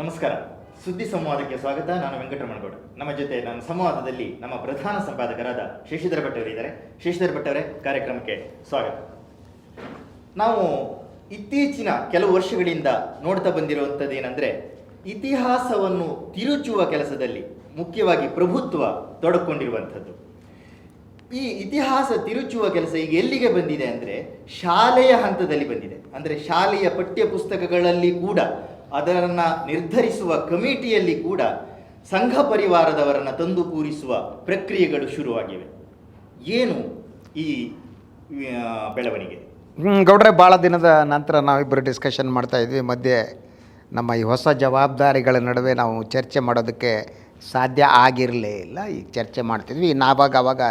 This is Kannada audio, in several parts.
ನಮಸ್ಕಾರ. ಸುದ್ದಿ ಸಂವಾದಕ್ಕೆ ಸ್ವಾಗತ. ನಾನು ವೆಂಕಟರಮಣಗೌಡ. ನಮ್ಮ ಜೊತೆ ನನ್ನ ಸಂವಾದದಲ್ಲಿ ನಮ್ಮ ಪ್ರಧಾನ ಸಂಪಾದಕರಾದ ಶಶಿಧರ ಭಟ್ಟವರು ಇದ್ದಾರೆ ಶಶಿಧರ ಭಟ್ಟವರೇ ಕಾರ್ಯಕ್ರಮಕ್ಕೆ ಸ್ವಾಗತ. ನಾವು ಇತ್ತೀಚಿನ ಕೆಲವು ವರ್ಷಗಳಿಂದ ನೋಡ್ತಾ ಬಂದಿರುವಂಥದ್ದು ಏನಂದ್ರೆ, ಇತಿಹಾಸವನ್ನು ತಿರುಚುವ ಕೆಲಸದಲ್ಲಿ ಮುಖ್ಯವಾಗಿ ಪ್ರಭುತ್ವ ತೊಡಕೊಂಡಿರುವಂಥದ್ದು. ಈ ಇತಿಹಾಸ ತಿರುಚುವ ಕೆಲಸ ಈಗ ಎಲ್ಲಿಗೆ ಬಂದಿದೆ ಅಂದರೆ, ಶಾಲೆಯ ಹಂತದಲ್ಲಿ ಬಂದಿದೆ. ಅಂದರೆ ಶಾಲೆಯ ಪಠ್ಯ ಪುಸ್ತಕಗಳಲ್ಲಿ ಕೂಡ ಅದನ್ನು ನಿರ್ಧರಿಸುವ ಕಮಿಟಿಯಲ್ಲಿ ಕೂಡ ಸಂಘ ಪರಿವಾರದವರನ್ನು ತಂದು ಕೂರಿಸುವ ಪ್ರಕ್ರಿಯೆಗಳು ಶುರುವಾಗಿವೆ. ಏನು ಈ ಬೆಳವಣಿಗೆ? ಗೌಡ್ರೆ, ಭಾಳ ದಿನದ ನಂತರ ನಾವಿಬ್ಬರು ಡಿಸ್ಕಷನ್ ಮಾಡ್ತಾ ಇದ್ವಿ. ಮಧ್ಯೆ ನಮ್ಮ ಈ ಹೊಸ ಜವಾಬ್ದಾರಿಗಳ ನಡುವೆ ನಾವು ಚರ್ಚೆ ಮಾಡೋದಕ್ಕೆ ಸಾಧ್ಯ ಆಗಿರಲೇ ಇಲ್ಲ. ಈ ಚರ್ಚೆ ಮಾಡ್ತಿದ್ವಿ. ನಾವಾಗ ಅವಾಗ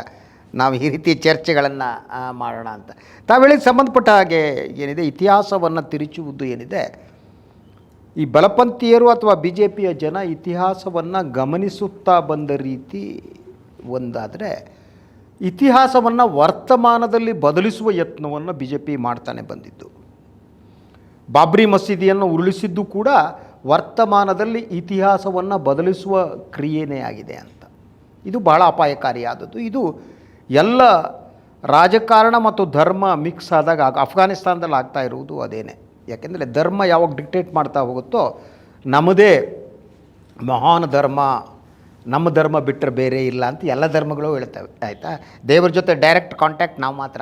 ನಾವು ಈ ರೀತಿ ಚರ್ಚೆಗಳನ್ನು ಮಾಡೋಣ ಅಂತ. ತಾವು ಹೇಳಿದ ಸಂಬಂಧಪಟ್ಟ ಹಾಗೆ ಏನಿದೆ? ಇತಿಹಾಸವನ್ನು ತಿರುಚುವುದು ಏನಿದೆ? ಈ ಬಲಪಂಥೀಯರು ಅಥವಾ ಬಿ ಜೆ ಪಿಯ ಜನ ಇತಿಹಾಸವನ್ನು ಗಮನಿಸುತ್ತಾ ಬಂದ ರೀತಿ ಒಂದಾದರೆ, ಇತಿಹಾಸವನ್ನು ವರ್ತಮಾನದಲ್ಲಿ ಬದಲಿಸುವ ಯತ್ನವನ್ನು ಬಿ ಜೆ ಪಿ ಮಾಡ್ತಾನೆ ಬಂದಿದ್ದು. ಬಾಬ್ರಿ ಮಸೀದಿಯನ್ನು ಉರುಳಿಸಿದ್ದು ಕೂಡ ವರ್ತಮಾನದಲ್ಲಿ ಇತಿಹಾಸವನ್ನು ಬದಲಿಸುವ ಕ್ರಿಯೆನೇ ಆಗಿದೆ ಅಂತ. ಇದು ಬಹಳ ಅಪಾಯಕಾರಿಯಾದದ್ದು. ಇದು ಎಲ್ಲ ರಾಜಕಾರಣ ಮತ್ತು ಧರ್ಮ ಮಿಕ್ಸ್ ಆದಾಗ ಅಫ್ಘಾನಿಸ್ತಾನದಲ್ಲಿ ಆಗ್ತಾ ಇರುವುದು ಅದೇನೆ. ಯಾಕೆಂದರೆ ಧರ್ಮ ಯಾವಾಗ ಡಿಕ್ಟೇಟ್ ಮಾಡ್ತಾ ಹೋಗುತ್ತೋ ನಮ್ಮದೇ ಮಹಾನ್ ಧರ್ಮ, ನಮ್ಮ ಧರ್ಮ ಬಿಟ್ಟರೆ ಬೇರೆ ಇಲ್ಲ ಅಂತ ಎಲ್ಲ ಧರ್ಮಗಳು ಹೇಳ್ತವೆ, ಆಯಿತಾ? ದೇವ್ರ ಜೊತೆ ಡೈರೆಕ್ಟ್ ಕಾಂಟ್ಯಾಕ್ಟ್ ನಾವು ಮಾತ್ರ.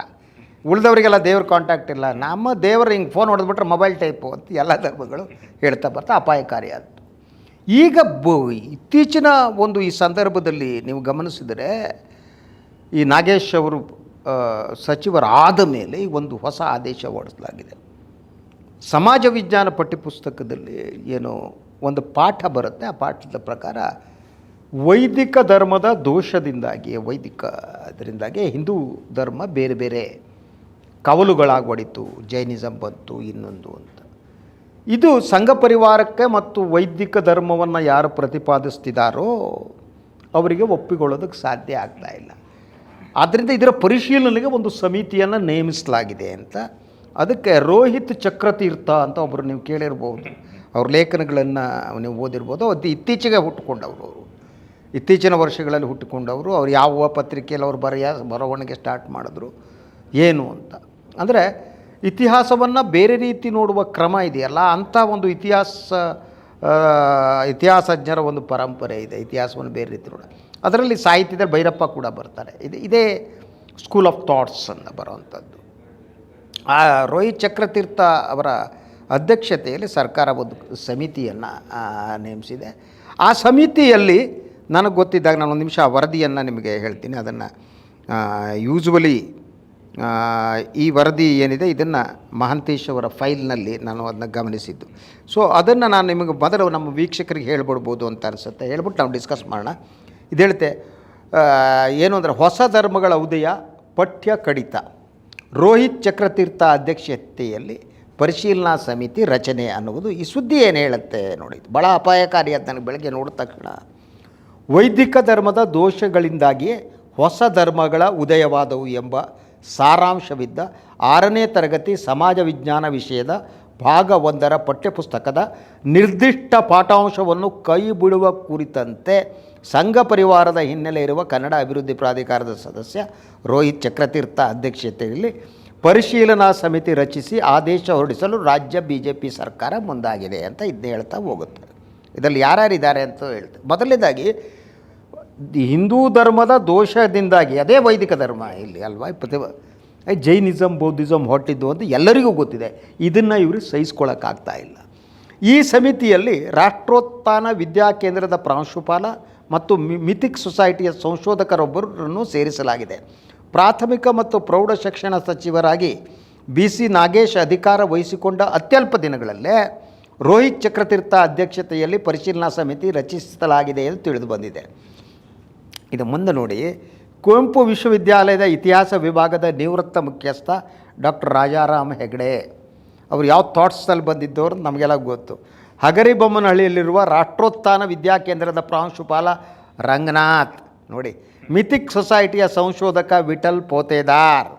ಉಳಿದವರಿಗೆಲ್ಲ ದೇವ್ರ ಕಾಂಟ್ಯಾಕ್ಟ್ ಇಲ್ಲ. ನಮ್ಮ ದೇವರು ಹಿಂಗೆ ಫೋನ್ ಹೊಡೆದ್ಬಿಟ್ರೆ ಮೊಬೈಲ್ ಟೈಪು ಅಂತ ಎಲ್ಲ ಧರ್ಮಗಳು ಹೇಳ್ತಾ ಬರ್ತಾ ಅಪಾಯಕಾರಿ ಆಯಿತು ಈಗ ಬ, ಇತ್ತೀಚಿನ ಒಂದು ಈ ಸಂದರ್ಭದಲ್ಲಿ ನೀವು ಗಮನಿಸಿದರೆ ಈ ನಾಗೇಶ್ ಅವರು ಸಚಿವರಾದ ಮೇಲೆ ಒಂದು ಹೊಸ ಆದೇಶ ಹೊರಡಿಸಲಾಗಿದೆ ಸಮಾಜ ವಿಜ್ಞಾನ ಪಠ್ಯಪುಸ್ತಕದಲ್ಲಿ ಏನು ಒಂದು ಪಾಠ ಬರುತ್ತೆ. ಆ ಪಾಠದ ಪ್ರಕಾರ ವೈದಿಕ ಧರ್ಮದ ದೋಷದಿಂದಾಗಿ ವೈದಿಕ ಅದರಿಂದಾಗಿ ಹಿಂದೂ ಧರ್ಮ ಬೇರೆ ಬೇರೆ ಕವಲುಗಳಾಗಿ ಹೊಡಿತು ಜೈನಿಸಮ್ ಬಂತು, ಇನ್ನೊಂದು ಅಂತ. ಇದು ಸಂಘ ಪರಿವಾರಕ್ಕೆ ಮತ್ತು ವೈದಿಕ ಧರ್ಮವನ್ನು ಯಾರು ಪ್ರತಿಪಾದಿಸ್ತಿದ್ದಾರೋ ಅವರಿಗೆ ಒಪ್ಪಿಕೊಳ್ಳೋದಕ್ಕೆ ಸಾಧ್ಯ ಆಗ್ತಾ ಇಲ್ಲ. ಆದ್ದರಿಂದ ಇದರ ಪರಿಶೀಲನೆಗೆ ಒಂದು ಸಮಿತಿಯನ್ನು ನೇಮಿಸಲಾಗಿದೆ ಅಂತ ಅದಕ್ಕೆ ರೋಹಿತ್ ಚಕ್ರತೀರ್ಥ ಅಂತ ಒಬ್ಬರು ನೀವು ಕೇಳಿರ್ಬೋದು. ಅವ್ರ ಲೇಖನಗಳನ್ನು ನೀವು ಓದಿರ್ಬೋದು. ಅದು ಇತ್ತೀಚೆಗೆ ಹುಟ್ಟುಕೊಂಡವರು ಅವರು. ಇತ್ತೀಚಿನ ವರ್ಷಗಳಲ್ಲಿ ಹುಟ್ಟಿಕೊಂಡವರು ಅವ್ರು ಯಾವ ಪತ್ರಿಕೆಯಲ್ಲಿ ಅವ್ರು ಬರೆಯ ಬರವಣಿಗೆ ಸ್ಟಾರ್ಟ್ ಮಾಡಿದ್ರು. ಏನು ಅಂತ. ಅಂದರೆ ಇತಿಹಾಸವನ್ನು ಬೇರೆ ರೀತಿ ನೋಡುವ ಕ್ರಮ ಇದೆಯಲ್ಲ, ಅಂಥ ಒಂದು ಇತಿಹಾಸ ಇತಿಹಾಸಜ್ಞರ ಒಂದು ಪರಂಪರೆ ಇದೆ. ಇತಿಹಾಸವನ್ನು ಬೇರೆ ರೀತಿ ನೋಡ ಅದರಲ್ಲಿ ಸಾಹಿತ್ಯದ ಭೈರಪ್ಪ ಕೂಡ ಬರ್ತಾರೆ. ಇದು ಇದೇ ಸ್ಕೂಲ್ ಆಫ್ ಥಾಟ್ಸ್ ಅಂತ ಬರುವಂಥದ್ದು. ಆ ರೋಹಿತ್ ಚಕ್ರತೀರ್ಥ ಅವರ ಅಧ್ಯಕ್ಷತೆಯಲ್ಲಿ ಸರ್ಕಾರ ಒಂದು ಸಮಿತಿಯನ್ನು ನೇಮಿಸಿದೆ. ಆ ಸಮಿತಿಯಲ್ಲಿ ನನಗೆ ಗೊತ್ತಿದ್ದಾಗ ನಾನು ಒಂದು ನಿಮಿಷ ವರದಿಯನ್ನು ನಿಮಗೆ ಹೇಳ್ತೀನಿ. ಅದನ್ನು ಯೂಸ್ವಲಿ ಈ ವರದಿ ಏನಿದೆ, ಇದನ್ನು ಮಹಂತೇಶ್ ಅವರ ಫೈಲ್ನಲ್ಲಿ ನಾನು ಅದನ್ನ ಗಮನಿಸಿದ್ದು. ಸೊ ಅದನ್ನು ನಾನು ನಿಮಗೆ ಮೊದಲು ನಮ್ಮ ವೀಕ್ಷಕರಿಗೆ ಹೇಳ್ಬಿಡ್ಬೋದು ಅಂತ ಅನಿಸುತ್ತೆ. ಹೇಳ್ಬಿಟ್ಟು ನಾವು ಡಿಸ್ಕಸ್ ಮಾಡೋಣ. ಇದು ಹೇಳುತ್ತೆ ಏನು ಅಂದರೆ ಹೊಸ ಧರ್ಮಗಳ ಉದಯ ಪಠ್ಯ ಕಡಿತ. ರೋಹಿತ್ ಚಕ್ರತೀರ್ಥ ಅಧ್ಯಕ್ಷತೆಯಲ್ಲಿ ಪರಿಶೀಲನಾ ಸಮಿತಿ ರಚನೆ ಅನ್ನುವುದು ಈ ಸುದ್ದಿ ಏನು ಹೇಳುತ್ತೆ ನೋಡಿ. ಭಾಳ ಅಪಾಯಕಾರಿ ಅಂತ ನನಗೆ ಬೆಳಗ್ಗೆ ನೋಡಿದ ತಕ್ಷಣ ವೈದಿಕ ಧರ್ಮದ ದೋಷಗಳಿಂದಾಗಿಯೇ ಹೊಸ ಧರ್ಮಗಳ ಉದಯವಾದವು ಎಂಬ ಸಾರಾಂಶವಿದ್ದ ಆರನೇ ತರಗತಿ ಸಮಾಜ ವಿಜ್ಞಾನ ವಿಷಯದ ಭಾಗ ಒಂದರ ಪಠ್ಯಪುಸ್ತಕದ ನಿರ್ದಿಷ್ಟ ಪಾಠಾಂಶವನ್ನು ಕೈ ಬಿಡುವ ಕುರಿತಂತೆ ಸಂಘ ಪರಿವಾರದ ಹಿನ್ನೆಲೆ ಇರುವ ಕನ್ನಡ ಅಭಿವೃದ್ಧಿ ಪ್ರಾಧಿಕಾರದ ಸದಸ್ಯ ರೋಹಿತ್ ಚಕ್ರತೀರ್ಥ ಅಧ್ಯಕ್ಷತೆಯಲ್ಲಿ ಪರಿಶೀಲನಾ ಸಮಿತಿ ರಚಿಸಿ ಆದೇಶ ಹೊರಡಿಸಲು ರಾಜ್ಯ ಬಿ ಜೆ ಪಿ ಸರ್ಕಾರ ಮುಂದಾಗಿದೆ ಅಂತ ಇದನ್ನ ಹೇಳ್ತಾ ಹೋಗುತ್ತೆ. ಇದರಲ್ಲಿ ಯಾರ್ಯಾರಿದ್ದಾರೆ ಅಂತ ಹೇಳ್ತಾರೆ ಮೊದಲನೇದಾಗಿ, ಹಿಂದೂ ಧರ್ಮದ ದೋಷದಿಂದಾಗಿ, ಅದೇ ವೈದಿಕ ಧರ್ಮ ಇಲ್ಲಿ ಅಲ್ವಾ ಪ್ರತಿ ಜೈನಿಸಮ್ ಬೌದ್ಧಿಸಮ್ ಹೊಟ್ಟಿದ್ದು ಅಂತ ಎಲ್ಲರಿಗೂ ಗೊತ್ತಿದೆ. ಇದನ್ನು ಇವರು ಸಹಿಸ್ಕೊಳ್ಳೋಕ್ಕಾಗ್ತಾ ಇಲ್ಲ. ಈ ಸಮಿತಿಯಲ್ಲಿ ರಾಷ್ಟ್ರೋತ್ಥಾನ ವಿದ್ಯಾಕೇಂದ್ರದ ಪ್ರಾಂಶುಪಾಲ ಮತ್ತು ಮಿಥಿಕ್ ಸೊಸೈಟಿಯ ಸಂಶೋಧಕರೊಬ್ಬರನ್ನು ಸೇರಿಸಲಾಗಿದೆ. ಪ್ರಾಥಮಿಕ ಮತ್ತು ಪ್ರೌಢ ಶಿಕ್ಷಣ ಸಚಿವರಾಗಿ ಬಿ ಸಿ ನಾಗೇಶ್ ಅಧಿಕಾರ ವಹಿಸಿಕೊಂಡ ಅತ್ಯಲ್ಪ ದಿನಗಳಲ್ಲೇ ರೋಹಿತ್ ಚಕ್ರತೀರ್ಥ ಅಧ್ಯಕ್ಷತೆಯಲ್ಲಿ ಪರಿಶೀಲನಾ ಸಮಿತಿ ರಚಿಸಲಾಗಿದೆ ಎಂದು ತಿಳಿದು ಬಂದಿದೆ. ಇದು ಮುಂದೆ ನೋಡಿ, ಕುವೆಂಪು ವಿಶ್ವವಿದ್ಯಾಲಯದ ಇತಿಹಾಸ ವಿಭಾಗದ ನಿವೃತ್ತ ಮುಖ್ಯಸ್ಥ ಡಾಕ್ಟರ್ ರಾಜಾರಾಮ್ ಹೆಗ್ಡೆ. ಅವರು ಯಾವ ಥಾಟ್ಸಲ್ಲಿ ಬಂದಿದ್ದವರು ನಮಗೆಲ್ಲ ಗೊತ್ತು. ಹಗರಿಬೊಮ್ಮನಹಳ್ಳಿಯಲ್ಲಿರುವ ರಾಷ್ಟ್ರೋತ್ಥಾನ ವಿದ್ಯಾಕೇಂದ್ರದ ಪ್ರಾಂಶುಪಾಲ ರಂಗನಾಥ್. ನೋಡಿ, ಮಿಥಿಕ್ ಸೊಸೈಟಿಯ ಸಂಶೋಧಕ ವಿಠಲ್ ಪೋತೇದಾರ್.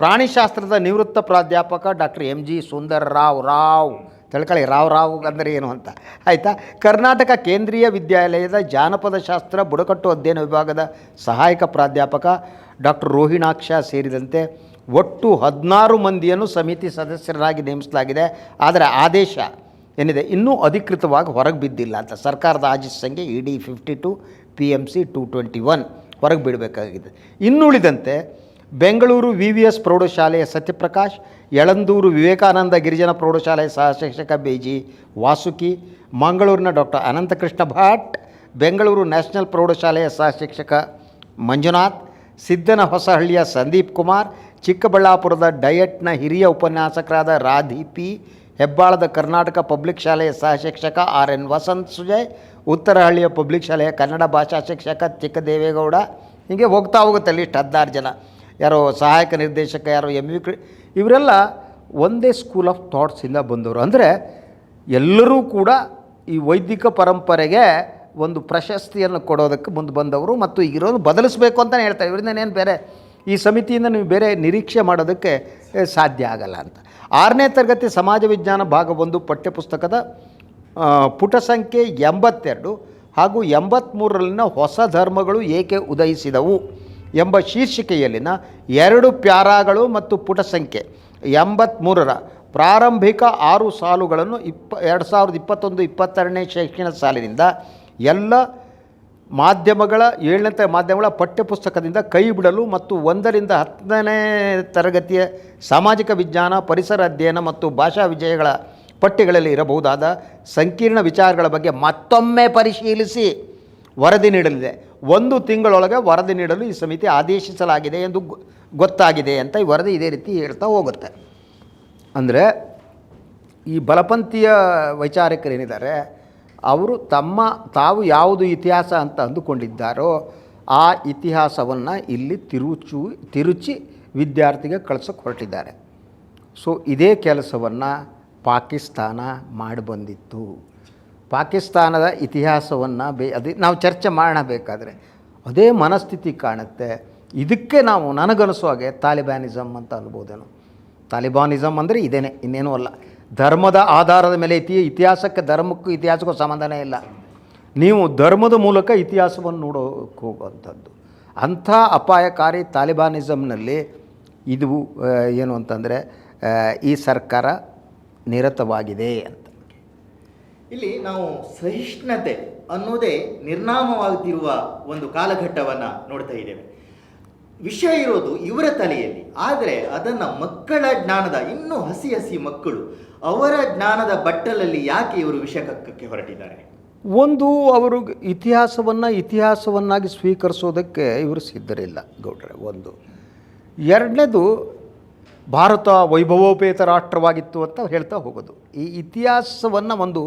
ಪ್ರಾಣಿಶಾಸ್ತ್ರದ ನಿವೃತ್ತ ಪ್ರಾಧ್ಯಾಪಕ doctor M G Sundar Rao Rao. ತಿಳ್ಕೊಳ್ಳಿ, ರಾವ್ ರಾವ್ ಅಂದರೆ ಏನು ಅಂತ. ಆಯಿತಾ? ಕರ್ನಾಟಕ ಕೇಂದ್ರೀಯ ವಿದ್ಯಾಲಯದ ಜಾನಪದ ಶಾಸ್ತ್ರ ಬುಡಕಟ್ಟು ಅಧ್ಯಯನ ವಿಭಾಗದ ಸಹಾಯಕ ಪ್ರಾಧ್ಯಾಪಕ ಡಾಕ್ಟರ್ ರೋಹಿಣಾಕ್ಷ ಸೇರಿದಂತೆ ಒಟ್ಟು ಹದಿನಾರು ಮಂದಿಯನ್ನು ಸಮಿತಿ ಸದಸ್ಯರಾಗಿ ನೇಮಿಸಲಾಗಿದೆ. ಆದರೆ ಆದೇಶ ಏನಿದೆ, ಇನ್ನೂ ಅಧಿಕೃತವಾಗಿ ಹೊರಗೆ ಬಿದ್ದಿಲ್ಲ ಅಂತ. ಸರ್ಕಾರದ ಸಂಖ್ಯೆ E D fifty two P M C two twenty one ಹೊರಗೆ ಬಿಡಬೇಕಾಗಿದೆ. ಇನ್ನುಳಿದಂತೆ, ಬೆಂಗಳೂರು ವಿ ವಿ ಎಸ್ ಪ್ರೌಢಶಾಲೆಯ ಸತ್ಯಪ್ರಕಾಶ್, ಯಳಂದೂರು ವಿವೇಕಾನಂದ ಗಿರಿಜನ ಪ್ರೌಢಶಾಲೆಯ ಸಹ ಶಿಕ್ಷಕ ಬಿ ಜಿ ವಾಸುಕಿ, ಮಂಗಳೂರಿನ ಡಾಕ್ಟರ್ ಅನಂತಕೃಷ್ಣ ಭಟ್, ಬೆಂಗಳೂರು ನ್ಯಾಷನಲ್ ಪ್ರೌಢಶಾಲೆಯ ಸಹ ಶಿಕ್ಷಕ ಮಂಜುನಾಥ್ ಸಿದ್ದನ ಹೊಸಹಳ್ಳಿಯ ಸಂದೀಪ್ ಕುಮಾರ್, ಚಿಕ್ಕಬಳ್ಳಾಪುರದ ಡಯಟ್ನ ಹಿರಿಯ ಉಪನ್ಯಾಸಕರಾದ ರಾಧಿ ಪಿ ಹೆಬ್ಬಾಳದ ಕರ್ನಾಟಕ ಪಬ್ಲಿಕ್ ಶಾಲೆಯ ಸಹ ಶಿಕ್ಷಕ ಆರ್ ಎನ್ ವಸಂತ್ ಸುಜಯ್, ಉತ್ತರಹಳ್ಳಿಯ ಪಬ್ಲಿಕ್ ಶಾಲೆಯ ಕನ್ನಡ ಭಾಷಾ ಶಿಕ್ಷಕ ಚಿಕ್ಕದೇವೇಗೌಡ ಹೀಗೆ ಹೋಗ್ತಾ ಹೋಗುತ್ತೆ ಲಿಸ್ಟ್ ಹದಿನಾರು ಜನ. ಯಾರೋ ಸಹಾಯಕ ನಿರ್ದೇಶಕ, ಯಾರೋ ಎಂ ವಿ ಇವರೆಲ್ಲ ಒಂದೇ ಸ್ಕೂಲ್ ಆಫ್ ಥಾಟ್ಸಿಂದ ಬಂದವರು. ಅಂದರೆ ಎಲ್ಲರೂ ಕೂಡ ಈ ವೈದಿಕ ಪರಂಪರೆಗೆ ಒಂದು ಪ್ರಶಸ್ತಿಯನ್ನು ಕೊಡೋದಕ್ಕೆ ಮುಂದೆ ಬಂದವರು ಮತ್ತು ಇರೋದು ಬದಲಿಸಬೇಕು ಅಂತಲೇ ಹೇಳ್ತಾರೆ. ಇವರಿಂದ ಏನು ಬೇರೆ? ಈ ಸಮಿತಿಯಿಂದ ನೀವು ಬೇರೆ ನಿರೀಕ್ಷೆ ಮಾಡೋದಕ್ಕೆ ಸಾಧ್ಯ ಆಗಲ್ಲ ಅಂತ. ಆರನೇ ತರಗತಿ ಸಮಾಜ ವಿಜ್ಞಾನ ಭಾಗ ಒಂದು ಪಠ್ಯಪುಸ್ತಕದ ಪುಟ ಸಂಖ್ಯೆ ಎಂಬತ್ತೆರಡು ಹಾಗೂ ಎಂಬತ್ತ್ಮೂರರಲ್ಲಿನ ಹೊಸ ಧರ್ಮಗಳು ಏಕೆ ಉದಯಿಸಿದವು ಎಂಬ ಶೀರ್ಷಿಕೆಯಲ್ಲಿನ ಎರಡು ಪ್ಯಾರಾಗಳು ಮತ್ತು ಪುಟ ಸಂಖ್ಯೆ ಎಂಬತ್ತ್ಮೂರರ ಪ್ರಾರಂಭಿಕ ಆರು ಸಾಲುಗಳನ್ನು ಇಪ್ಪ, ಎರಡು ಸಾವಿರದ ಇಪ್ಪತ್ತೊಂದು ಇಪ್ಪತ್ತೆರಡನೇ ಶೈಕ್ಷಣಿಕ ಸಾಲಿನಿಂದ ಎಲ್ಲ ಮಾಧ್ಯಮಗಳ, ಏಳನೇ ಮಾಧ್ಯಮಗಳ ಪಠ್ಯಪುಸ್ತಕದಿಂದ ಕೈ ಬಿಡಲು ಮತ್ತು ಒಂದರಿಂದ ಹತ್ತನೇ ತರಗತಿಯ ಸಾಮಾಜಿಕ ವಿಜ್ಞಾನ, ಪರಿಸರ ಅಧ್ಯಯನ ಮತ್ತು ಭಾಷಾ ವಿಜಯಗಳ ಪಠ್ಯಗಳಲ್ಲಿ ಇರಬಹುದಾದ ಸಂಕೀರ್ಣ ವಿಚಾರಗಳ ಬಗ್ಗೆ ಮತ್ತೊಮ್ಮೆ ಪರಿಶೀಲಿಸಿ ವರದಿ ನೀಡಲಿದೆ. ಒಂದು ತಿಂಗಳೊಳಗೆ ವರದಿ ನೀಡಲು ಈ ಸಮಿತಿ ಆದೇಶಿಸಲಾಗಿದೆ ಎಂದು ಗೊತ್ತಾಗಿದೆ ಅಂತ ಈ ವರದಿ ಇದೇ ರೀತಿ ಹೇಳ್ತಾ ಹೋಗುತ್ತೆ. ಅಂದರೆ ಈ ಬಲಪಂಥೀಯ ವೈಚಾರಿಕರೇನಿದ್ದಾರೆ ಅವರು ತಮ್ಮ ತಾವು ಯಾವುದು ಇತಿಹಾಸ ಅಂತ ಅಂದುಕೊಂಡಿದ್ದಾರೋ ಆ ಇತಿಹಾಸವನ್ನು ಇಲ್ಲಿ ತಿರುಚು, ತಿರುಚಿ ವಿದ್ಯಾರ್ಥಿಗೆ ಕಳ್ಸೋಕ್ಕೆ ಹೊರಟಿದ್ದಾರೆ. ಸೊ ಇದೇ ಕೆಲಸವನ್ನು ಪಾಕಿಸ್ತಾನ ಮಾಡಿ ಬಂದಿತ್ತು. ಪಾಕಿಸ್ತಾನದ ಇತಿಹಾಸವನ್ನು ಬೇ, ಅದೇ ನಾವು ಚರ್ಚೆ ಮಾಡಬೇಕಾದ್ರೆ ಅದೇ ಮನಸ್ಥಿತಿ ಕಾಣುತ್ತೆ. ಇದಕ್ಕೆ ನಾವು ನನಗನಿಸೋ ಹಾಗೆ ತಾಲಿಬಾನಿಸಮ್ ಅಂತ ಅನ್ಬೋದೇನು. ತಾಲಿಬಾನಿಸಮ್ ಅಂದರೆ ಇದೇನೆ, ಇನ್ನೇನೂ ಅಲ್ಲ. ಧರ್ಮದ ಆಧಾರದ ಮೇಲೆ ಇತಿ, ಇತಿಹಾಸಕ್ಕೆ ಧರ್ಮಕ್ಕೂ ಇತಿಹಾಸಕ್ಕೂ ಸಂಬಂಧನೇ ಇಲ್ಲ. ನೀವು ಧರ್ಮದ ಮೂಲಕ ಇತಿಹಾಸವನ್ನು ನೋಡೋಕೆ ಹೋಗುವಂಥದ್ದು. ಅಂಥ ಅಪಾಯಕಾರಿ ತಾಲಿಬಾನಿಸಮ್ನಲ್ಲಿ ಇದು ಏನು ಅಂತಂದರೆ ಈ ಸರ್ಕಾರ ನಿರತವಾಗಿದೆ ಅಂತ. ಇಲ್ಲಿ ನಾವು ಸಹಿಷ್ಣುತೆ ಅನ್ನೋದೇ ನಿರ್ನಾಮವಾಗುತ್ತಿರುವ ಒಂದು ಕಾಲಘಟ್ಟವನ್ನು ನೋಡ್ತಾ ಇದ್ದೇವೆ. ವಿಷಯ ಇರೋದು ಇವರ ತಲೆಯಲ್ಲಿ. ಆದರೆ ಅದನ್ನು ಮಕ್ಕಳ ಜ್ಞಾನದ ಇನ್ನೂ ಹಸಿ ಹಸಿ ಮಕ್ಕಳು ಅವರ ಜ್ಞಾನದ ಬಟ್ಟಲಲ್ಲಿ ಯಾಕೆ ಇವರು ವಿಷಕಕ್ಕೆ ಹೊರಟಿದ್ದಾರೆ? ಒಂದು, ಅವರು ಇತಿಹಾಸವನ್ನು ಇತಿಹಾಸವನ್ನಾಗಿ ಸ್ವೀಕರಿಸೋದಕ್ಕೆ ಇವರು ಸಿದ್ಧರಿಲ್ಲ ಗೌಡ್ರೆ, ಒಂದು. ಎರಡನೇದು, ಭಾರತ ವೈಭವೋಪೇತ ರಾಷ್ಟ್ರವಾಗಿತ್ತು ಅಂತ ಹೇಳ್ತಾ ಹೋಗೋದು. ಈ ಇತಿಹಾಸವನ್ನು ಒಂದು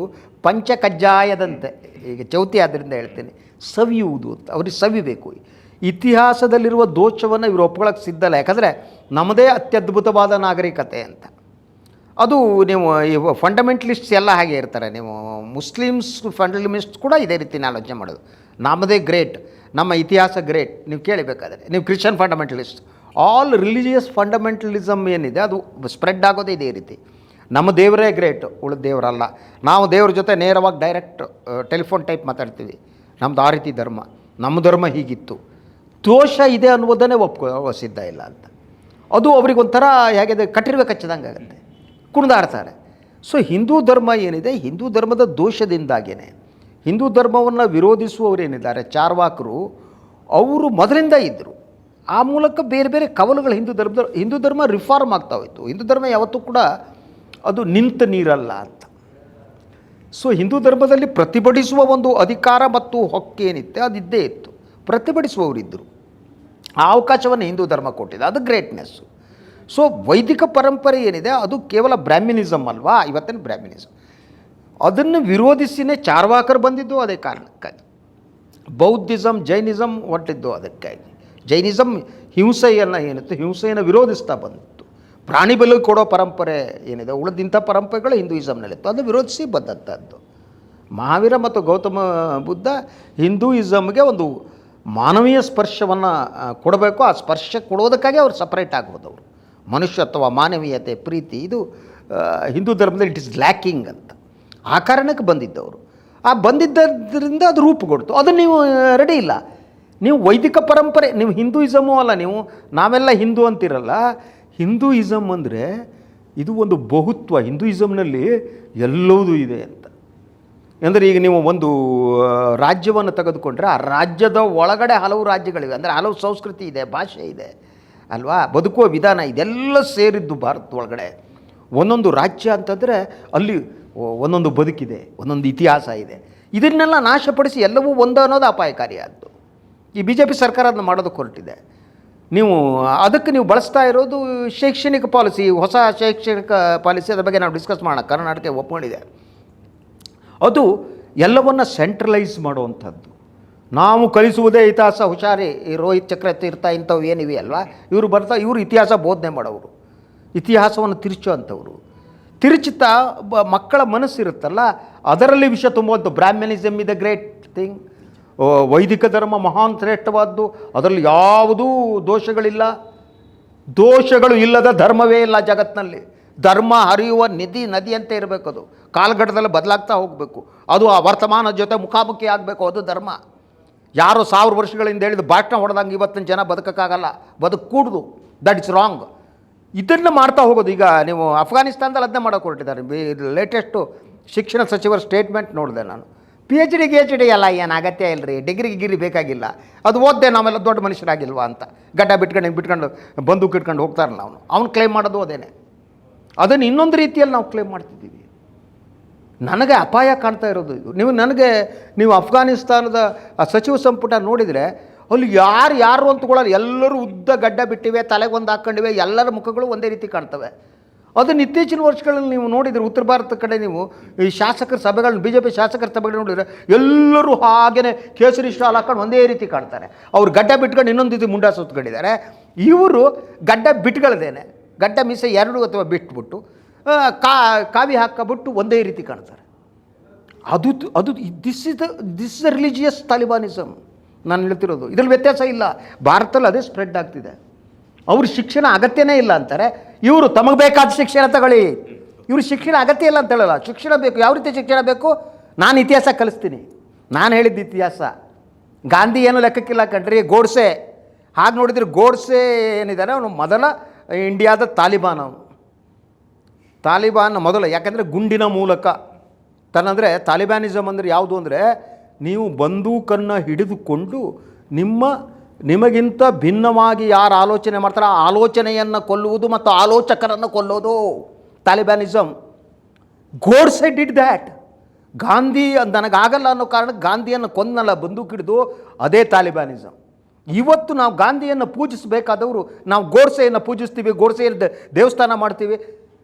ಪಂಚಕಜ್ಜಾಯದಂತೆ ಈಗ ಚೌತಿ ಆದ್ದರಿಂದ ಹೇಳ್ತೇನೆ, ಸವಿಯುವುದು ಅಂತ, ಅವ್ರಿಗೆ ಸವಿಬೇಕು. ಇತಿಹಾಸದಲ್ಲಿರುವ ದೋಷವನ್ನು ಇವರು ಒಪ್ಕೊಳ್ಳೋಕ್ಕೆ ಸಿದ್ಧಲ್ಲ, ಯಾಕಂದರೆ ನಮ್ಮದೇ ಅತ್ಯದ್ಭುತವಾದ ನಾಗರಿಕತೆ ಅಂತ. ಅದು ನೀವು ಈ ಫಂಡಮೆಂಟಲಿಸ್ಟ್ಸ್ ಎಲ್ಲ ಹಾಗೆ ಇರ್ತಾರೆ. ನೀವು ಮುಸ್ಲಿಮ್ಸ್ ಫಂಡಮೆಂಟಲಿಸ್ಟ್ ಕೂಡ ಇದೇ ರೀತಿ ಆಲೋಚನೆ ಮಾಡೋದು. ನಮ್ಮದೇ ಗ್ರೇಟ್ ನಮ್ಮ ಇತಿಹಾಸ ಗ್ರೇಟ್ ನೀವು ಕೇಳಬೇಕಾದ್ರೆ, ನೀವು Christian fundamentalist all religious fundamentalism ಏನಿದೆ, ಅದು ಸ್ಪ್ರೆಡ್ ಆಗೋದೇ ಇದೇ ರೀತಿ. ನಮ್ಮ ದೇವರೇ ಗ್ರೇಟ್ ಉಳಿದ ದೇವರಲ್ಲ. ನಾವು ದೇವ್ರ ಜೊತೆ ನೇರವಾಗಿ ಡೈರೆಕ್ಟ್ ಟೆಲಿಫೋನ್ ಟೈಪ್ ಮಾತಾಡ್ತೀವಿ. ನಮ್ಮದು ಆ ರೀತಿ ಧರ್ಮ. ನಮ್ಮ ಧರ್ಮ ಹೀಗಿತ್ತು. ದೋಷ ಇದೆ ಅನ್ನುವುದನ್ನೇ ಒಪ್ಕೋ, ಸಿದ್ಧ ಇಲ್ಲ ಅಂತ. ಅದು ಅವ್ರಿಗೊಂಥರ ಹೇಗಿದೆ, ಕಟ್ಟಿರ್ಬೇಕು ಹಚ್ಚಿದಂಗೆ ಆಗುತ್ತೆ ಕುಣಿದಾಡ್ತಾರೆ. ಸೊ ಹಿಂದೂ ಧರ್ಮ ಏನಿದೆ? ಹಿಂದೂ ಧರ್ಮದ ದೋಷದಿಂದಾಗೇನೆ. ಹಿಂದೂ ಧರ್ಮವನ್ನು ವಿರೋಧಿಸುವವರೇನಿದ್ದಾರೆ? ಚಾರ್ವಾಕರು ಅವರು ಮೊದಲಿಂದ ಇದ್ದರು ಆ ಮೂಲಕ ಬೇರೆ ಬೇರೆ ಕವಲುಗಳು ಹಿಂದೂ ಧರ್ಮದ, ಹಿಂದೂ ಧರ್ಮ ರಿಫಾರ್ಮ್ ಆಗ್ತಾ ಹೋಯಿತು. ಹಿಂದೂ ಧರ್ಮ ಯಾವತ್ತೂ ಕೂಡ ಅದು ನಿಂತ ನೀರಲ್ಲ ಅಂತ. ಸೊ ಹಿಂದೂ ಧರ್ಮದಲ್ಲಿ ಪ್ರತಿಭಟಿಸುವ ಒಂದು ಅಧಿಕಾರ ಮತ್ತು ಹಕ್ಕೇನಿತ್ತೆ? ಅದಿದ್ದೇ ಇತ್ತು. ಪ್ರತಿಭಟಿಸುವವರಿದ್ದರು ಆ ಅವಕಾಶವನ್ನು ಹಿಂದೂ ಧರ್ಮ ಕೊಟ್ಟಿದೆ. ಅದು ಗ್ರೇಟ್ನೆಸ್ಸು ಸೊ ವೈದಿಕ ಪರಂಪರೆ ಏನಿದೆ, ಅದು ಕೇವಲ ಬ್ರಾಹ್ಮಿನಿಸಮ್ ಅಲ್ವಾ? ಇವತ್ತಿನ ಬ್ರಾಹ್ಮಿನಿಸಮ್ ಅದನ್ನು ವಿರೋಧಿಸಿನೇ ಚಾರ್ವಾಕರು ಬಂದಿದ್ದು ಅದೇ ಕಾರಣಕ್ಕಾಗಿ ಬೌದ್ಧಿಸಮ್ ಜೈನಿಸಮ್ ಹೊಟ್ಟಿದ್ದು ಅದಕ್ಕಾಗಿ ಜೈನಿಸಮ್ ಹಿಂಸೆಯನ್ನು ಏನಿತ್ತು? ಹಿಂಸೆಯನ್ನು ವಿರೋಧಿಸ್ತಾ ಬಂದಿತ್ತು. ಪ್ರಾಣಿ ಬಲಿ ಕೊಡೋ ಪರಂಪರೆ ಏನಿದೆ? ಉಳಿದಿಂಥ ಪರಂಪರೆಗಳು ಹಿಂದೂಯಿಸಮ್ನಲ್ಲಿತ್ತು ಅದು ವಿರೋಧಿಸಿ ಬಂದಂಥದ್ದು. ಮಹಾವೀರ ಮತ್ತು ಗೌತಮ ಬುದ್ಧ ಹಿಂದೂಯಿಸಮ್ಗೆ ಒಂದು ಮಾನವೀಯ ಸ್ಪರ್ಶವನ್ನು ಕೊಡಬೇಕು. ಆ ಸ್ಪರ್ಶ ಕೊಡೋದಕ್ಕಾಗಿ ಅವ್ರು ಸಪ್ರೇಟ್ ಆಗ್ಬೋದು ಅವರು ಮನುಷ್ಯತ್ವ ಮಾನವೀಯತೆ, ಪ್ರೀತಿ, ಇದು ಹಿಂದೂ ಧರ್ಮದಲ್ಲಿ ಇಟ್ ಇಸ್ ಲ್ಯಾಕಿಂಗ್ ಅಂತ. ಆ ಕಾರಣಕ್ಕೆ ಬಂದಿದ್ದವರು. ಆ ಬಂದಿದ್ದರಿಂದ ಅದು ರೂಪುಗೊಡ್ತು ಅದು ನೀವು ರೆಡಿ ಇಲ್ಲ. ನೀವು ವೈದಿಕ ಪರಂಪರೆ, ನೀವು ಹಿಂದೂಯಿಸಮು ಅಲ್ಲ, ನೀವು, ನಾವೆಲ್ಲ ಹಿಂದೂ ಅಂತಿರಲ್ಲ. ಹಿಂದೂಯಿಸಮ್ ಅಂದರೆ ಇದು ಒಂದು ಬಹುತ್ವ. ಹಿಂದೂಯಿಸಮ್ನಲ್ಲಿ ಎಲ್ಲವೂ ಇದೆ ಅಂತ. ಅಂದರೆ ಈಗ ನೀವು ಒಂದು ರಾಜ್ಯವನ್ನು ತೆಗೆದುಕೊಂಡ್ರೆ ಆ ರಾಜ್ಯದ ಒಳಗಡೆ ಹಲವು ರಾಜ್ಯಗಳಿವೆ. ಅಂದರೆ ಹಲವು ಸಂಸ್ಕೃತಿ ಇದೆ, ಭಾಷೆ ಇದೆ. ಅಲ್ವಾ? ಬದುಕುವ ವಿಧಾನ ಇದೆಲ್ಲ ಸೇರಿದ್ದು ಭಾರತ ಒಳಗಡೆ. ಒಂದೊಂದು ರಾಜ್ಯ ಅಂತಂದರೆ ಅಲ್ಲಿ ಒಂದೊಂದು ಬದುಕಿದೆ, ಒಂದೊಂದು ಇತಿಹಾಸ ಇದೆ. ಇದನ್ನೆಲ್ಲ ನಾಶಪಡಿಸಿ ಎಲ್ಲವೂ ಒಂದು ಅನ್ನೋದು ಅಪಾಯಕಾರಿಯಾದ್ದು ಈ ಬಿ ಜೆ ಪಿ ಸರ್ಕಾರ ಅದನ್ನು ಮಾಡೋದಕ್ಕೆ ಹೊರಟಿದೆ. ನೀವು, ಅದಕ್ಕೆ ನೀವು ಬಳಸ್ತಾ ಇರೋದು ಶೈಕ್ಷಣಿಕ ಪಾಲಿಸಿ, ಹೊಸ ಶೈಕ್ಷಣಿಕ ಪಾಲಿಸಿ ಅದ್ರ ಬಗ್ಗೆ ನಾವು ಡಿಸ್ಕಸ್ ಮಾಡೋಣ. ಕರ್ನಾಟಕ ಒಪ್ಪಿಕೊಂಡಿದೆ ಅದು ಎಲ್ಲವನ್ನು ಸೆಂಟ್ರಲೈಸ್ ಮಾಡುವಂಥದ್ದು. ನಾವು ಕಲಿಸುವುದೇ ಇತಿಹಾಸ ಹುಷಾರಿ. ಈ ರೋಹಿತ್ ಚಕ್ರತೀರ್ಥ ಇಂಥವು ಏನಿವೆ ಅಲ್ವಾ? ಇವರು ಬರ್ತಾ, ಇವರು ಇತಿಹಾಸ ಬೋಧನೆ ಮಾಡೋರು ಇತಿಹಾಸವನ್ನು ತಿರುಚೋ ಅಂಥವ್ರು ತಿರುಚುತ್ತಾ ಬ, ಮಕ್ಕಳ ಮನಸ್ಸಿರುತ್ತಲ್ಲ, ಅದರಲ್ಲಿ ವಿಷಯ ತುಂಬುವಂಥ ಬ್ರಾಹ್ಮಣಿಸಮ್ ಇದೆ ಗ್ರೇಟ್ ಥಿಂಗ್ ವೈದಿಕ ಧರ್ಮ ಮಹಾನ್ ಶ್ರೇಷ್ಠವಾದ್ದು. ಅದರಲ್ಲಿ ಯಾವುದೂ ದೋಷಗಳಿಲ್ಲ. ದೋಷಗಳು ಇಲ್ಲದ ಧರ್ಮವೇ ಇಲ್ಲ ಜಗತ್ತಿನಲ್ಲಿ ಧರ್ಮ ಹರಿಯುವ ನದಿ ಅಂತ ಇರಬೇಕು ಅದು. ಕಾಲಘಟ್ಟದಲ್ಲಿ ಬದಲಾಗ್ತಾ ಹೋಗಬೇಕು. ಅದು ಆ ವರ್ತಮಾನ ಜೊತೆ ಮುಖಾಮುಖಿ ಆಗಬೇಕು ಅದು ಧರ್ಮ. ಯಾರು ಸಾವಿರ ವರ್ಷಗಳಿಂದ ಹೇಳಿದ ಭಾಷಣ ಹೊಡೆದಂಗೆ ಇವತ್ತಿನ ಜನ ಬದುಕೋಕ್ಕಾಗಲ್ಲ, ಬದುಕೂಡ್ದು. ದಟ್ ಇಸ್ ರಾಂಗ್ ಇದನ್ನು ಮಾಡ್ತಾ ಹೋಗೋದು. ಈಗ ನೀವು ಅಫ್ಘಾನಿಸ್ತಾನದಲ್ಲಿ ಅದನ್ನೇ ಮಾಡೋಕೆ ಹೊರಟಿದ್ದಾರೆ. ಲೇಟೆಸ್ಟು ಶಿಕ್ಷಣ ಸಚಿವರ ಸ್ಟೇಟ್ಮೆಂಟ್ ನೋಡಿದೆ ನಾನು. ಪಿ ಎಚ್ ಡಿ ಗಿ ಎಚ್ ಡಿ ಎಲ್ಲ ಏನು ಅಗತ್ಯ ಇಲ್ಲ ರೀ ಡಿಗ್ರಿ ಗಿಗ್ರಿ ಬೇಕಾಗಿಲ್ಲ. ಅದು ಓದ್ದೆ ನಾವೆಲ್ಲ ದೊಡ್ಡ ಮನುಷ್ಯರಾಗಿಲ್ವಾ ಅಂತ. ಗಡ್ಡ ಬಿಟ್ಕೊಂಡು ಬಿಟ್ಕೊಂಡು ಬಂದು ಇಟ್ಕೊಂಡು ಹೋಗ್ತಾರಲ್ಲ ಅವನು. ಅವ್ನು ಕ್ಲೇಮ್ ಮಾಡೋದು ಅದೇನೆ. ಅದನ್ನು ಇನ್ನೊಂದು ರೀತಿಯಲ್ಲಿ ನಾವು ಕ್ಲೇಮ್ ಮಾಡ್ತಿದ್ದೀವಿ. ನನಗೆ ಅಪಾಯ ಕಾಣ್ತಾ ಇರೋದು ಇದು. ನೀವು ನನಗೆ, ನೀವು ಅಫ್ಘಾನಿಸ್ತಾನದ ಸಚಿವ ಸಂಪುಟ ನೋಡಿದರೆ, ಅಲ್ಲಿ ಯಾರು ಯಾರು ಅಂತಕೊಳ್ಳಲ್ಲ ಎಲ್ಲರೂ ಉದ್ದ ಗಡ್ಡ ಬಿಟ್ಟಿವೆ ತಲೆಗೆ ಒಂದು ಹಾಕ್ಕೊಂಡಿವೆ ಎಲ್ಲರ ಮುಖಗಳು ಒಂದೇ ರೀತಿ ಕಾಣ್ತವೆ. ಅದನ್ನು ಇತ್ತೀಚಿನ ವರ್ಷಗಳಲ್ಲಿ ನೀವು ನೋಡಿದರೆ, ಉತ್ತರ ಭಾರತ ಕಡೆ ನೀವು ಈ ಶಾಸಕರ ಸಭೆಗಳನ್ನ ಬಿ ಜೆ ಪಿ ಶಾಸಕರ ಸಭೆಗಳನ್ನ ನೋಡಿದರೆ, ಎಲ್ಲರೂ ಹಾಗೆಯೇ ಕೇಸರಿ ಸ್ಟಾಲ್ ಹಾಕೊಂಡು ಒಂದೇ ರೀತಿ ಕಾಣ್ತಾರೆ. ಅವ್ರು ಗಡ್ಡ ಬಿಟ್ಕೊಂಡು ಇನ್ನೊಂದು ರೀತಿ ಮುಂಡಾ ಸುತ್ಕೊಂಡಿದ್ದಾರೆ ಇವರು ಗಡ್ಡ ಬಿಟ್ಗಳದೇನೆ. ಗಡ್ಡ ಮೀಸೆ ಎರಡು ಅಥವಾ ಬಿಟ್ಬಿಟ್ಟು ಕಾ, ಕಾವಿ ಹಾಕಬಿಟ್ಟು ಒಂದೇ ರೀತಿ ಕಾಣ್ತಾರೆ. ಅದು ಅದು this is the this is the religious Talibanism ನಾನು ಹೇಳ್ತಿರೋದು. ಇದರಲ್ಲಿ ವ್ಯತ್ಯಾಸ ಇಲ್ಲ. ಭಾರತದಲ್ಲಿ ಅದೇ ಸ್ಪ್ರೆಡ್ ಆಗ್ತಿದೆ. ಅವ್ರ ಶಿಕ್ಷಣ ಅಗತ್ಯನೇ ಇಲ್ಲ ಅಂತಾರೆ. ಇವರು ತಮಗೆ ಬೇಕಾದ ಶಿಕ್ಷಣ ತಗೊಳ್ಳಿ. ಇವರು ಶಿಕ್ಷಣ ಅಗತ್ಯ ಇಲ್ಲ ಅಂತ ಹೇಳಲ್ಲ. ಶಿಕ್ಷಣ ಬೇಕು. ಯಾವ ರೀತಿ ಶಿಕ್ಷಣ ಬೇಕು? ನಾನು ಇತಿಹಾಸ ಕಲಿಸ್ತೀನಿ. ನಾನು ಹೇಳಿದ್ದು ಇತಿಹಾಸ. ಗಾಂಧಿ ಏನು ಲೆಕ್ಕಕ್ಕಿಲ್ಲ ಕಣ್ರಿ. ಗೋಡ್ಸೆ. ಹಾಗೆ ನೋಡಿದ್ರೆ ಗೋಡ್ಸೆ ಏನಿದ್ದಾನೆ ಅವನು ಮೊದಲ ಇಂಡಿಯಾದ ತಾಲಿಬಾನ್ ಅವನು. ತಾಲಿಬಾನ್ ಮೊದಲು, ಯಾಕಂದರೆ ಗುಂಡಿನ ಮೂಲಕ. ತನ್ನಂದರೆ ತಾಲಿಬಾನಿಸಮ್ ಅಂದರೆ ಯಾವುದು ಅಂದರೆ, ನೀವು ಬಂದೂಕನ್ನು ಹಿಡಿದುಕೊಂಡು ನಿಮ್ಮ, ನಿಮಗಿಂತ ಭಿನ್ನವಾಗಿ ಯಾರು ಆಲೋಚನೆ ಮಾಡ್ತಾರೆ ಆ ಆಲೋಚನೆಯನ್ನು ಕೊಲ್ಲುವುದು ಮತ್ತು ಆಲೋಚಕರನ್ನು ಕೊಲ್ಲೋದು Talibanism Godse did that. Gandhi, ನನಗಾಗಲ್ಲ ಅನ್ನೋ ಕಾರಣಕ್ಕೆ ಗಾಂಧಿಯನ್ನು ಕೊಂದನಲ್ಲ ಬಂದೂಕು ಹಿಡಿದು ಅದೇ ತಾಲಿಬಾನಿಸಮ್ ಇವತ್ತು ನಾವು ಗಾಂಧಿಯನ್ನು ಪೂಜಿಸಬೇಕಾದವರು, ನಾವು ಗೋಡ್ಸೆಯನ್ನು ಪೂಜಿಸ್ತೀವಿ ಗೋಡ್ಸೆಯಲ್ಲಿ ದೇವಸ್ಥಾನ ಮಾಡ್ತೀವಿ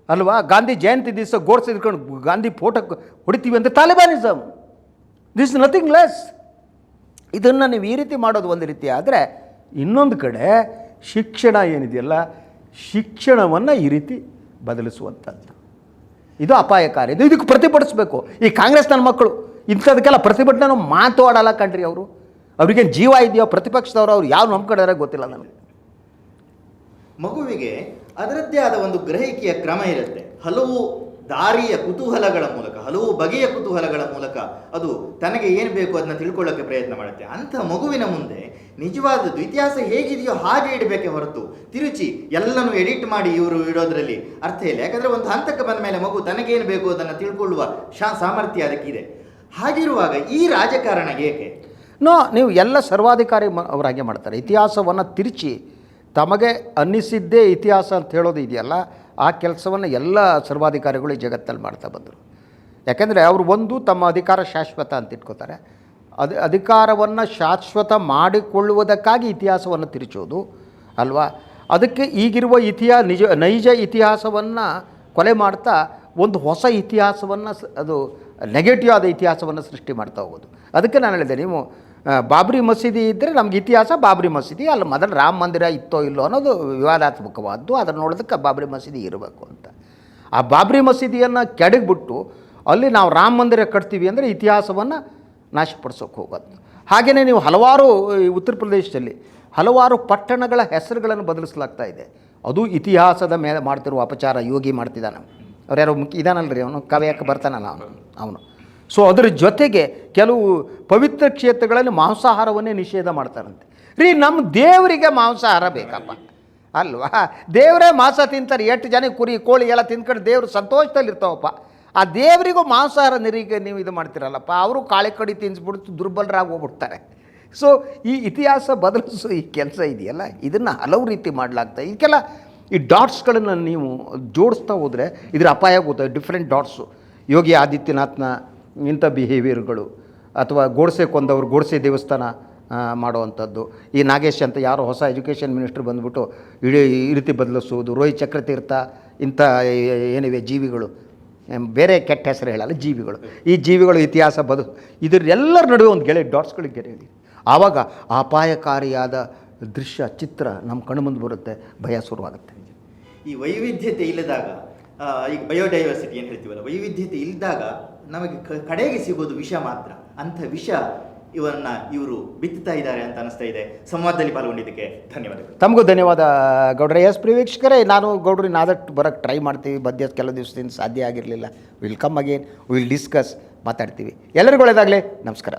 ಅಲ್ವಾ? ಗಾಂಧಿ ಜಯಂತಿ ದಿವಸ ಗೋಡ್ಸ್ ಇಟ್ಕೊಂಡು ಗಾಂಧಿ ಫೋಟೋ ಹೊಡಿತೀವಿ ಅಂತ ತಾಲಿಬಾನಿಸಮ್ ದಿಸ್ ನಥಿಂಗ್ ಲೆಸ್ ಇದನ್ನು ನೀವು ಈ ರೀತಿ ಮಾಡೋದು ಒಂದು ರೀತಿ ಆದರೆ ಇನ್ನೊಂದು ಕಡೆ ಶಿಕ್ಷಣ ಏನಿದೆಯಲ್ಲ, ಶಿಕ್ಷಣವನ್ನು ಈ ರೀತಿ ಬದಲಿಸುವಂಥದ್ದು ಇದು ಅಪಾಯಕಾರಿ. ಇದು ಇದಕ್ಕೆ ಪ್ರತಿಭಟಿಸಬೇಕು. ಈ ಕಾಂಗ್ರೆಸ್ ನನ್ನ ಮಕ್ಕಳು, ಇಂಥದಕ್ಕೆಲ್ಲ ಪ್ರತಿಭಟನೆ ಮಾತು ಆಡಲ್ಲ ಕಣ್ರಿ ಅವರು. ಅವ್ರಿಗೇನು ಜೀವ ಇದೆಯೋ ಪ್ರತಿಪಕ್ಷದವರು, ಅವ್ರು ಯಾವ ಕಡೆ ಗೊತ್ತಿಲ್ಲ ನನಗೆ. ಮಗುವಿಗೆ ಅದರದ್ದೇ ಆದ ಒಂದು ಗ್ರಹಿಕೆಯ ಕ್ರಮ ಇರುತ್ತೆ. ಹಲವು ದಾರಿಯ ಕುತೂಹಲಗಳ ಮೂಲಕ, ಹಲವು ಬಗೆಯ ಕುತೂಹಲಗಳ ಮೂಲಕ ಅದು ತನಗೆ ಏನು ಬೇಕು ಅದನ್ನ ತಿಳ್ಕೊಳ್ಳೋಕೆ ಪ್ರಯತ್ನ ಮಾಡುತ್ತೆ. ಅಂಥ ಮಗುವಿನ ಮುಂದೆ ನಿಜವಾದದ್ದು ಇತಿಹಾಸ ಹೇಗಿದೆಯೋ ಹಾಗೆ ಇಡಬೇಕೆ ಹೊರತು ತಿರುಚಿ ಎಲ್ಲನೂ ಎಡಿಟ್ ಮಾಡಿ ಇವರು ಇಡೋದ್ರಲ್ಲಿ ಅರ್ಥ ಇಲ್ಲ. ಯಾಕಂದರೆ ಒಂದು ಹಂತಕ್ಕೆ ಬಂದ ಮೇಲೆ ಮಗು ತನಗೇನು ಬೇಕು ಅದನ್ನು ತಿಳ್ಕೊಳ್ಳುವ ಶಾ ಸಾಮರ್ಥ್ಯ ಅದಕ್ಕಿದೆ ಹಾಗಿರುವಾಗ ಈ ರಾಜಕಾರಣ ಏಕೆ? ನೋ, ನೀವು ಎಲ್ಲ ಸರ್ವಾಧಿಕಾರಿ ಅವರಾಗೆ ಮಾಡ್ತಾರೆ. ಇತಿಹಾಸವನ್ನು ತಿರುಚಿ ತಮಗೆ ಅನ್ನಿಸಿದ್ದೇ ಇತಿಹಾಸ ಅಂತ ಹೇಳೋದು ಇದೆಯಲ್ಲ, ಆ ಕೆಲಸವನ್ನು ಎಲ್ಲ ಸರ್ವಾಧಿಕಾರಿಗಳು ಈ ಜಗತ್ತಲ್ಲಿ ಮಾಡ್ತಾ ಬಂದರು. ಯಾಕೆಂದರೆ ಅವರು ಒಂದು ತಮ್ಮ ಅಧಿಕಾರ ಶಾಶ್ವತ ಅಂತ ಇಟ್ಕೋತಾರೆ. ಅದು, ಅಧಿಕಾರವನ್ನು ಶಾಶ್ವತ ಮಾಡಿಕೊಳ್ಳುವುದಕ್ಕಾಗಿ ಇತಿಹಾಸವನ್ನು ತಿರುಚೋದು, ಅಲ್ವಾ? ಅದಕ್ಕೆ ಈಗಿರುವ ಇತಿಹಾಸ ನಿಜ, ನೈಜ ಇತಿಹಾಸವನ್ನು ಕೊಲೆ ಮಾಡ್ತಾ ಒಂದು ಹೊಸ ಇತಿಹಾಸವನ್ನು ಅದು ನೆಗೆಟಿವ್ ಆದ ಇತಿಹಾಸವನ್ನು ಸೃಷ್ಟಿ ಮಾಡ್ತಾ ಹೋಗೋದು. ಅದಕ್ಕೆ ನಾನು ಹೇಳಿದೆ, ನೀವು ಬಾಬ್ರಿ ಮಸೀದಿ ಇದ್ದರೆ ನಮ್ಗೆ ಇತಿಹಾಸ ಬಾಬ್ರಿ ಮಸೀದಿ, ಅಲ್ಲಿ ಮೊದಲು ರಾಮ ಮಂದಿರ ಇತ್ತೋ ಇಲ್ಲೋ ಅನ್ನೋದು ವಿವಾದಾತ್ಮಕವಾದ್ದು, ಅದನ್ನು ನೋಡೋದಕ್ಕೆ ಬಾಬ್ರಿ ಮಸೀದಿ ಇರಬೇಕು ಅಂತ. ಆ ಬಾಬ್ರಿ ಮಸೀದಿಯನ್ನು ಕೆಡಗಿಬಿಟ್ಟು ಅಲ್ಲಿ ನಾವು ರಾಮ ಮಂದಿರ ಕಟ್ತೀವಿ ಅಂದರೆ ಇತಿಹಾಸವನ್ನು ನಾಶಪಡಿಸೋಕೆ ಹೋಗೋದು. ಹಾಗೆಯೇ ನೀವು ಹಲವಾರು ಉತ್ತರ ಪ್ರದೇಶದಲ್ಲಿ ಹಲವಾರು ಪಟ್ಟಣಗಳ ಹೆಸರುಗಳನ್ನು ಬದಲಿಸಲಾಗ್ತಾ ಇದೆ. ಅದು ಇತಿಹಾಸದ ಮೇಲೆ ಮಾಡ್ತಿರುವ ಅಪಚಾರ ಯೋಗಿ ಮಾಡ್ತಿದ್ದಾನೆ. ಅವ್ರು ಯಾರು ಮುಖ್ಯ ಇದಾನಲ್ರಿ ಅವನು? ಕವಿಯಕ್ಕೆ ಬರ್ತಾನಲ್ಲ ಅವನು? ಅವನು. ಸೊ ಅದರ ಜೊತೆಗೆ ಕೆಲವು ಪವಿತ್ರ ಕ್ಷೇತ್ರಗಳಲ್ಲಿ ಮಾಂಸಾಹಾರವನ್ನೇ ನಿಷೇಧ ಮಾಡ್ತಾರಂತೆ. ರೀ ನಮ್ಮ ದೇವರಿಗೆ ಮಾಂಸಾಹಾರ ಬೇಕಪ್ಪ. ಅಲ್ವಾ? ದೇವರೇ ಮಾಂಸ ತಿಂತಾರೆ, ಎಷ್ಟು ಜನ ಕುರಿ, ಕೋಳಿ ಎಲ್ಲ ತಿಂದ್ಕೊಂಡು ದೇವರು ಸಂತೋಷದಲ್ಲಿರ್ತಾವಪ್ಪ ಆ ದೇವರಿಗೂ ಮಾಂಸಾಹಾರ ನಿರಿಗೆ ನೀವು ಇದು ಮಾಡ್ತೀರಲ್ಲಪ್ಪ. ಅವರು ಕಾಳೆ ಕಡಿ ತಿನ್ಸ್ಬಿಡ್ತು, ದುರ್ಬಲರಾಗಿ ಹೋಗ್ಬಿಡ್ತಾರೆ. ಸೊ, ಈ ಇತಿಹಾಸ ಬದಲಿಸೋ ಈ ಕೆಲಸ ಇದೆಯಲ್ಲ? ಇದನ್ನು ಹಲವು ರೀತಿ ಮಾಡಲಾಗ್ತದೆ ಇದಕ್ಕೆಲ್ಲ ಈ ಡಾಟ್ಸ್ಗಳನ್ನು ನೀವು ಜೋಡಿಸ್ತಾ ಹೋದರೆ ಇದರ ಅಪಾಯ ಗೊತ್ತ ಡಿಫ್ರೆಂಟ್ ಡಾಟ್ಸು. ಯೋಗಿ ಆದಿತ್ಯನಾಥ್ನ ಇಂಥ ಬಿಹೇವಿಯರ್ಗಳು ಅಥವಾ ಗೋಡ್ಸೆ ಕೊಂದವರು ಗೋಡ್ಸೆ ದೇವಸ್ಥಾನ ಮಾಡುವಂಥದ್ದು. ಈ ನಾಗೇಶ್ ಅಂತ ಯಾರೋ ಹೊಸ ಎಜುಕೇಷನ್ ಮಿನಿಸ್ಟ್ರ್ ಬಂದ್ಬಿಟ್ಟು ಇಡೀ ಈ ರೀತಿ ಬದಲಿಸೋದು ರೋಹಿತ್ ಚಕ್ರತೀರ್ಥ ಇಂಥ ಏನಿವೆ ಜೀವಿಗಳು. ಬೇರೆ ಕೆಟ್ಟ ಹೆಸರು ಹೇಳಲ್ಲ, ಜೀವಿಗಳು. ಈ ಜೀವಿಗಳು ಇತಿಹಾಸ ಬದು ಇದರೆಲ್ಲರ ನಡುವೆ ಒಂದು ಗೆಳೆ ಡಾಟ್ಸ್ಗಳಿಗೆ ಗೆರೆ ಆವಾಗ ಅಪಾಯಕಾರಿಯಾದ ದೃಶ್ಯ, ಚಿತ್ರ ನಮ್ಮ ಕಣ್ಣು ಮುಂದೆ ಬರುತ್ತೆ, ಭಯ ಶುರುವಾಗುತ್ತೆ. ಈ ವೈವಿಧ್ಯತೆ ಇಲ್ಲದಾಗ ಈಗ ಬಯೋಡೈವರ್ಸಿಟಿ ಏನು ಹೇಳ್ತೀವಲ್ಲ, ವೈವಿಧ್ಯತೆ ಇಲ್ಲದಾಗ ನಮಗೆ ಕಡೆಗೆ ಸಿಗೋದು ವಿಷ ಮಾತ್ರ. ಅಂಥ ವಿಷ ಇವರನ್ನ ಇವರು ಬಿತ್ತುತ್ತಾ ಇದ್ದಾರೆ ಅಂತ ಅನಿಸ್ತಾ ಇದೆ. ಸಂವಾದದಲ್ಲಿ ಪಾಲ್ಗೊಂಡಿದ್ದಕ್ಕೆ ಧನ್ಯವಾದಗಳು. ತಮಗೂ ಧನ್ಯವಾದ ಗೌಡ್ರೆ. ಎಸ್ ಪ್ರಿವೀಕ್ಷಕರೇ, ನಾನು ಗೌಡ್ರಿ ನಾದಷ್ಟು ಬರೋಕ್ಕೆ ಟ್ರೈ ಮಾಡ್ತೀವಿ. ಮಧ್ಯ ಕೆಲವು ದಿವಸದಿಂದ ಸಾಧ್ಯ ಆಗಿರಲಿಲ್ಲ. Will come again will discuss ಮಾತಾಡ್ತೀವಿ. ಎಲ್ಲರಿಗೂ ಒಳ್ಳೆಯದಾಗಲಿ ನಮಸ್ಕಾರ.